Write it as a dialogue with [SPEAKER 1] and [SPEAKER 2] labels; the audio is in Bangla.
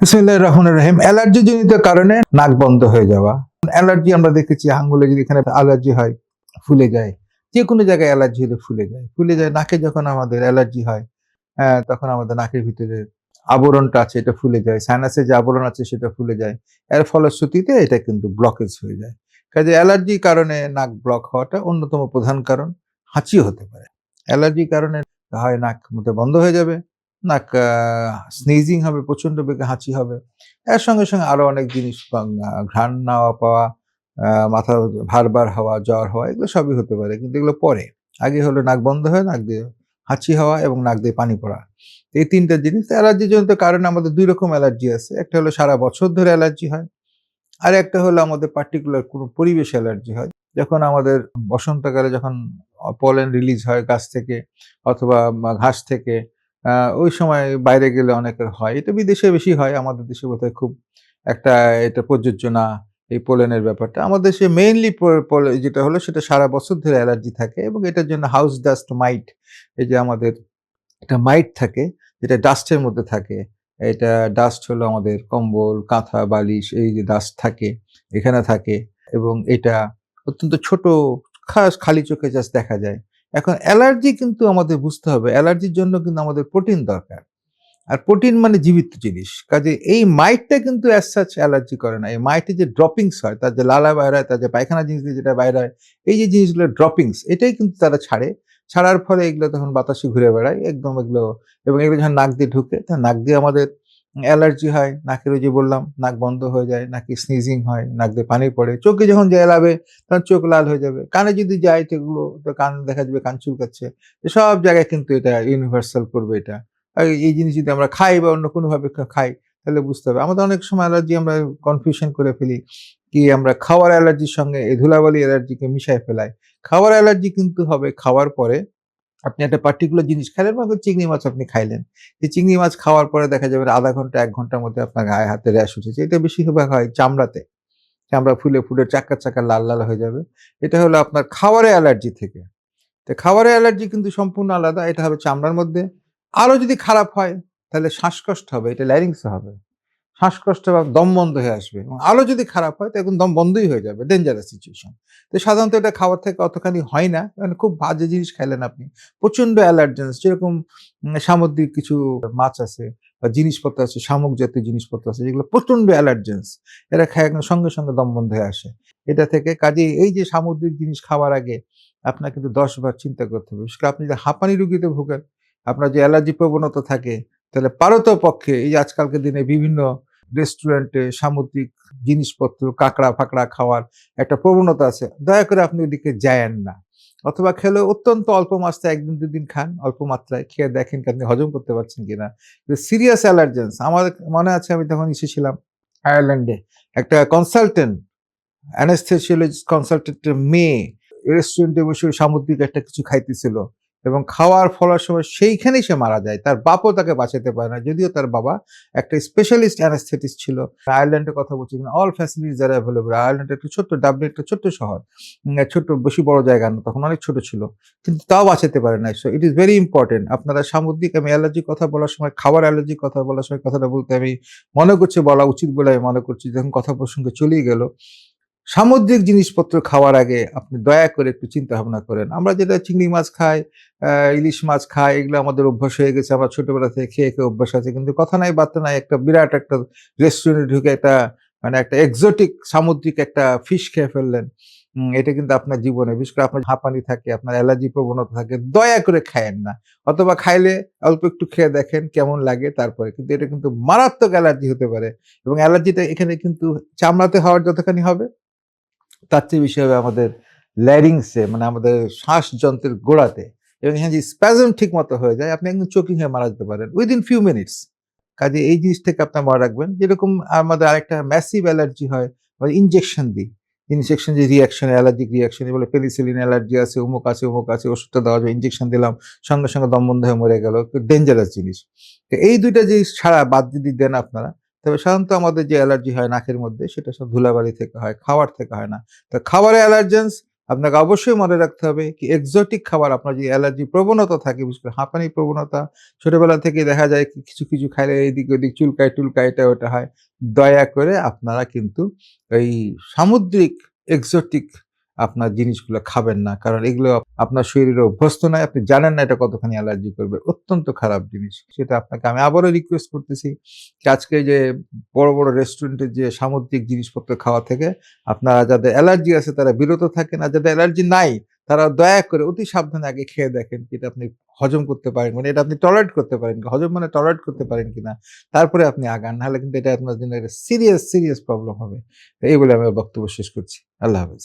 [SPEAKER 1] বিসমিল্লাহ রহমান রহিম। অ্যালার্জি জনিত কারণে নাক বন্ধ হয়ে যাওয়া। অ্যালার্জি আমরা দেখেছি আঙ্গুলে যদি এখানে অ্যালার্জি হয়, ফুলে যায়। যে কোনো জায়গায় অ্যালার্জি হলে ফুলে যায়। ফুলে যায় নাকে যখন আমাদের অ্যালার্জি হয় তখন আমাদের নাকের ভিতরে আবরণটা আছে, এটা ফুলে যায়। সাইনাসে যে আবরণ আছে, সেটা ফুলে যায়। এর ফলশ্রুতিতে এটা কিন্তু ব্লকেজ হয়ে যায়। কাজে অ্যালার্জির কারণে নাক ব্লক হওয়াটা অন্যতম প্রধান কারণ। হাঁচিও হতে পারে। অ্যালার্জির কারণে হয়, নাক মধ্যে বন্ধ হয়ে যাবে। নাক স্নিজিং হবে প্রচণ্ড বেগে হাঁচি হবে। এর সঙ্গে সঙ্গে আরও অনেক জিনিস ঘ্রাণ নেওয়া পাওয়া মাথা ভারবার হওয়া, জ্বর হওয়া, এগুলো সবই হতে পারে, কিন্তু এগুলো পরে। আগে হলো নাক বন্ধ হয়ে, নাক দিয়ে হাঁচি হওয়া এবং নাক দিয়ে পানি পড়া। এই তিনটা জিনিস, অ্যালার্জি জনিত কারণে আমাদের দুই রকম অ্যালার্জি আছে। একটা হলো সারা বছর ধরে অ্যালার্জি হয়, আর একটা হলো আমাদের পার্টিকুলার কোনো পরিবেশ অ্যালার্জি হয়। যখন আমাদের বসন্তকালে যখন পলেন রিলিজ হয় গাছ থেকে, অথবা ঘাস থেকে ওই সময় বাইরে গেলে অনেকের হয়। এটা বিদেশে বেশি হয়, আমাদের দেশে বোধহয় খুব একটা এটা প্রযোজ্য না, এই পোলেনের ব্যাপারটা। আমাদের দেশে মেইনলি যেটা হলো সেটা সারা বছর ধরে অ্যালার্জি থাকে এবং এটার জন্য হাউস ডাস্ট মাইট এই যে আমাদের একটা মাইট থাকে, যেটা ডাস্টের মধ্যে থাকে। এটা ডাস্ট হলো আমাদের কম্বল, কাঁথা, বালিশ, এই যে ডাস্ট থাকে, এখানে থাকে এবং এটা অত্যন্ত ছোট, খাস, খালি চোখে জাস্ট দেখা যায়। এখন অ্যালার্জি কিন্তু আমাদের বুঝতে হবে, অ্যালার্জির জন্য কিন্তু আমাদের প্রোটিন দরকার। আর প্রোটিন মানে জীবিত জিনিস, কাজে এই মাইটটা কিন্তু অ্যাজ সাচ অ্যালার্জি করে না। এই মাইটে যে ড্রপিংস হয়, তার যে লালা বাইর হয়, তার যে পায়খানা জিনিস দিয়ে যেটা বাইর হয়, এই যে জিনিসগুলো ড্রপিংস এটাই কিন্তু তারা ছাড়ে। ছাড়ার ফলে এগুলো তখন বাতাসে ঘুরে বেড়ায়, একদম এগুলো, এবং এগুলো যখন নাক দিয়ে ঢুকে, তখন নাক দিয়ে আমাদের অ্যালার্জি হয় নাকের ওই যে বললাম, নাক বন্ধ হয়ে যায়, নাকি স্নিজিং হয়, নাক দিয়ে পানি পড়ে, চোখে যখন জেলাবে তখন চোখ লাল হয়ে যাবে। কানে যদি যায় সেগুলো তো কান দেখা যাবে কান চুলকাচ্ছে। সব জায়গায় কিন্তু এটা ইউনিভার্সাল করবে এটা। এই জিনিস যদি আমরা খাই বা অন্য কোনোভাবে খাই, তাহলে বুঝতে হবে। আমাদের অনেক সময় অ্যালার্জি আমরা কনফিউশন করে ফেলি কি আমরা খাওয়ার অ্যালার্জির সঙ্গে এই ধুলাবালি অ্যালার্জিকে মিশায় ফেলাই। খাওয়ার অ্যালার্জি কিন্তু হবে, খাওয়ার পরে আপনি একটা পার্টিকুলার জিনিস খাইলেন বা চিংড়ি মাছ আপনি খাইলেন। এই চিংড়ি মাছ খাওয়ার পরে দেখা যাবে আধা ঘণ্টা, এক ঘণ্টার মধ্যে আপনার গায়ে হাতে র্যাশ উঠেছে। এটা বেশিরভাগ হয় চামড়াতে। চামড়া ফুলে ফুলে চাকা চাকা লাল লাল হয়ে যাবে। এটা হলো আপনার খাওয়ারের অ্যালার্জি থেকে। তো খাবারের অ্যালার্জি কিন্তু সম্পূর্ণ আলাদা। এটা হবে চামড়ার মধ্যে। আরও যদি খারাপ হয়, তাহলে শ্বাসকষ্ট হবে। এটা ল্যারিংস হবে। শ্বাসকষ্ট বা দম বন্ধ হয়ে আসবে। এবং আলো যদি খারাপ হয়, তো এখন দম বন্ধই হয়ে যাবে। ডেঞ্জারাস সিচুয়েশন তো সাধারণত এটা খাওয়ার থেকে অতখানি হয় না। মানে খুব বাজে জিনিস খাইলেন আপনি। প্রচণ্ড অ্যালার্জেন্স যেরকম সামুদ্রিক কিছু মাছ আছে বা জিনিসপত্র আছে, শামুক জাতীয় জিনিসপত্র আছে, যেগুলো প্রচণ্ড অ্যালার্জেন্স এরা খায় সঙ্গে সঙ্গে দম বন্ধ হয়ে আসে। এটা থেকে কাজে এই যে সামুদ্রিক জিনিস খাওয়ার আগে আপনার কিন্তু দশ বার চিন্তা করতে হবে। বিশেষ করে আপনি যদি হাঁপানি রুগীতে ভোগেন, আপনার যে অ্যালার্জি প্রবণতা থাকে, তাহলে পারত পক্ষে এই যে আজকালকার দিনে বিভিন্ন রেস্টুরেন্টে সামুদ্রিক জিনিসপত্র, কাঁকড়া ফাঁকড়া খাওয়ার একটা প্রবণতা আছে। দয়া করে আপনি ওদিকে যায়েন না। অথবা খেলে অত্যন্ত অল্প মাত্রায় একদিন দুদিন খান, অল্প মাত্রায় খেয়ে দেখেন আপনি হজম করতে পারছেন কিনা। সিরিয়াস অ্যালার্জেন্স আমার মনে আছে আমি তখন এসেছিলাম আয়ারল্যান্ডে একটা কনসালটেন্ট অ্যানেস্থেসিওলজিস্ট কনসালটেন্টের মেয়ে রেস্টুরেন্টে বসে সামুদ্রিক একটা কিছু খাইতেছিল। এবং খাওয়ার ফলার সময় সেইখানেই সে মারা যায়। তার বাপও তাকে বাঁচাতে পারে না। যদিও তার বাবা একটা স্পেশালিস্ট অ্যানাস্থেটিস্ট ছিল। আয়ারল্যান্ডের কথা বলছি all facilities are available Ireland একটা ছোট্ট ডাবলি একটা ছোট্ট শহর। ছোট্ট, বেশি বড় জায়গা না, তখন অনেক ছোট ছিল। কিন্তু তাও বাঁচাতে পারে না so it is very important আপনারা সামুদ্রিক, আমি অ্যালার্জির কথা বলার সময়, খাবার অ্যালার্জির কথা বলার সময় কথাটা বলতে আমি মনে করছি, বলা উচিত বলে আমি মনে করছি, যখন কথা প্রসঙ্গে চলেই গেল। সামুদ্রিক জিনিসপত্র খাওয়ার আগে আপনি দয়া করে একটু চিন্তা ভাবনা করেন। আমরা যেটা চিংড়ি মাছ খাই ইলিশ মাছ খাই, এগুলো আমাদের অভ্যাস হয়ে গেছে। আমরা ছোটবেলা থেকে খেয়ে খেয়ে অভ্যাস আছে। কিন্তু কথা নাই, বার্তা নাই, একটা বিরাট একটা রেস্টুরেন্টে ঢুকে একটা মানে একটা এক্সোটিক সামুদ্রিক একটা ফিশ খেয়ে ফেললেন। এটা কিন্তু আপনার জীবনে, বিশেষ করে আপনার হাঁপানি থাকে, আপনার অ্যালার্জি প্রবণতা থাকে, দয়া করে খায়েন না। অথবা খাইলে অল্প একটু খেয়ে দেখেন কেমন লাগে তারপরে। কিন্তু এটা কিন্তু মারাত্মক অ্যালার্জি হতে পারে। এবং অ্যালার্জিটা এখানে কিন্তু চামড়াতে হওয়ার যতখানি হবে তার চেয়ে আমাদের ল্যারিংসে মানে আমাদের শ্বাসযন্ত্রের গোড়াতে। এবং এখানে যে স্প্যাজম ঠিক মতো হয়ে যায়, আপনি একদম চোকিং হয়ে মারা যেতে পারেন উইদিন ফিউ মিনিটস কাজে এই জিনিস থেকে আপনার মনে রাখবেন, যেরকম আমাদের আরেকটা ম্যাসিভ অ্যালার্জি হয়, আমরা ইনজেকশন দিই। ইনজেকশন যে রিয়াকশন অ্যালার্জিক রিয়াকশন বলে পেনিসিলিন অ্যালার্জি আছে, অমুক আছে অমুক আছে, ওষুধটা দেওয়া যায় ইনজেকশন দিলাম, সঙ্গে সঙ্গে দম বন্ধ হয়ে মরে গেল ডেঞ্জারাস জিনিস। তো এই দুইটা জিনিস ছাড়া বাদ যদি দেন আপনারা তবে সাধারণত আমাদের যে অ্যালার্জি হয় নাকের মধ্যে, সেটা সব ধুলাবালি থেকে হয় খাবার থেকে হয় না। তো খাবারে অ্যালার্জেন্স আপনাকে অবশ্যই মনে রাখতে হবে কি এক্সোটিক খাবার, আপনার যদি অ্যালার্জি প্রবণতা থাকে, বিশেষ করে হাঁপানি প্রবণতা, ছোটোবেলা থেকে দেখা যায় কিছু কিছু খাইলে এইদিক ওদিক চুলকায়, টুলকায়, এটা ওটা হয়। দয়া করে আপনারা কিন্তু এই সামুদ্রিক এক্সোটিক আপনার জিনিসগুলো খাবেন না। কারণ এগুলো আপনার শরীরে অভ্যস্ত নয়, আপনি জানেন না এটা কতখানি অ্যালার্জি করবে। অত্যন্ত খারাপ জিনিস। সেটা আপনাকে আমি আবারও রিকোয়েস্ট করতেছি আজকে যে বড় বড় রেস্টুরেন্টের যে সামুদ্রিক জিনিসপত্র খাওয়া থেকে আপনারা যাদের অ্যালার্জি আছে তারা বিরত থাকেন আর যাদের অ্যালার্জি নাই তারা দয়া করে অতি সাবধানে আগে খেয়ে দেখেন কি এটা আপনি হজম করতে পারেন মানে এটা আপনি টলারেট করতে পারেন হজম মানে টলারেট করতে পারেন কিনা। তারপরে আপনি আগান, নাহলে কিন্তু এটা আপনার জন্য একটা সিরিয়াস সিরিয়াস প্রবলেম হবে। এই বলে আমি বক্তব্য শেষ করছি। আল্লাহ হাফেজ।